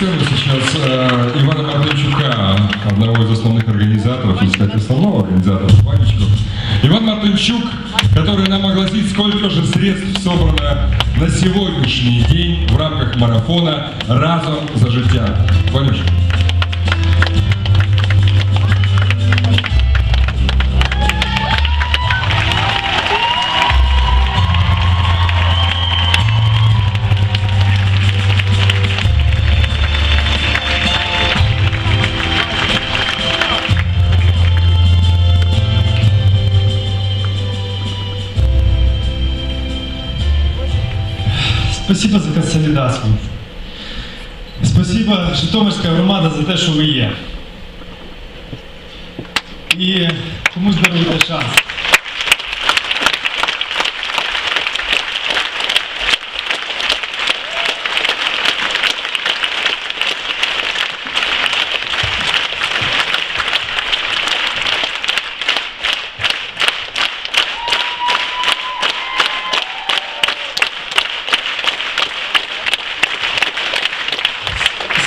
сцену сейчас э, Ивана Мартынчука, одного из основных организаторов, и, кстати, основного организатора Ванечку. Иван Мартынчук, который нам огласит, сколько же средств собрано на сегодняшний день в рамках марафона «Разом за життя». Ванюш. Спасибо за консолідацію. Спасибо, Житомирська громада, за те, що ви є. І комусь даруйте шанс.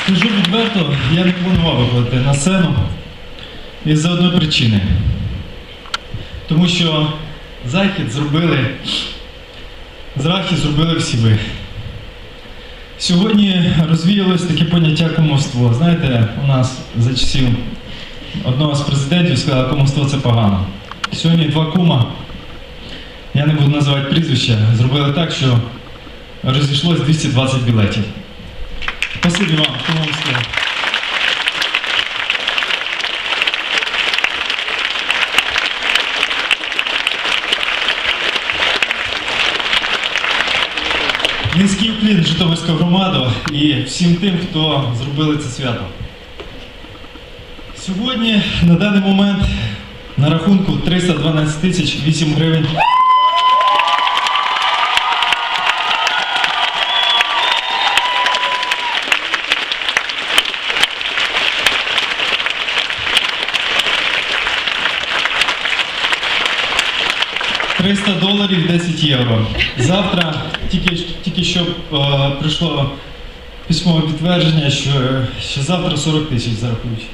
Скажу відверто, я не планував виходити на сцену із за одної причини. Тому що захід зробили, захід зробили всі ви. Сьогодні розвіялось таке поняття кумовство. Знаєте, у нас за часів одного з президентів сказали, кумовство це погано. Сьогодні два кума, я не буду називати прізвища, зробили так, що розійшлось 220 білетів. Спасибі вам, кумовство. Низький вклін Житомирську громаду і всім тим, хто зробили це свято. Сьогодні на даний момент на рахунку 312 тисяч 8 гривень. «300 доларів 10 євро. Завтра тільки, тільки що е, прийшло письмове підтвердження, що, що завтра 40 тисяч зарахують.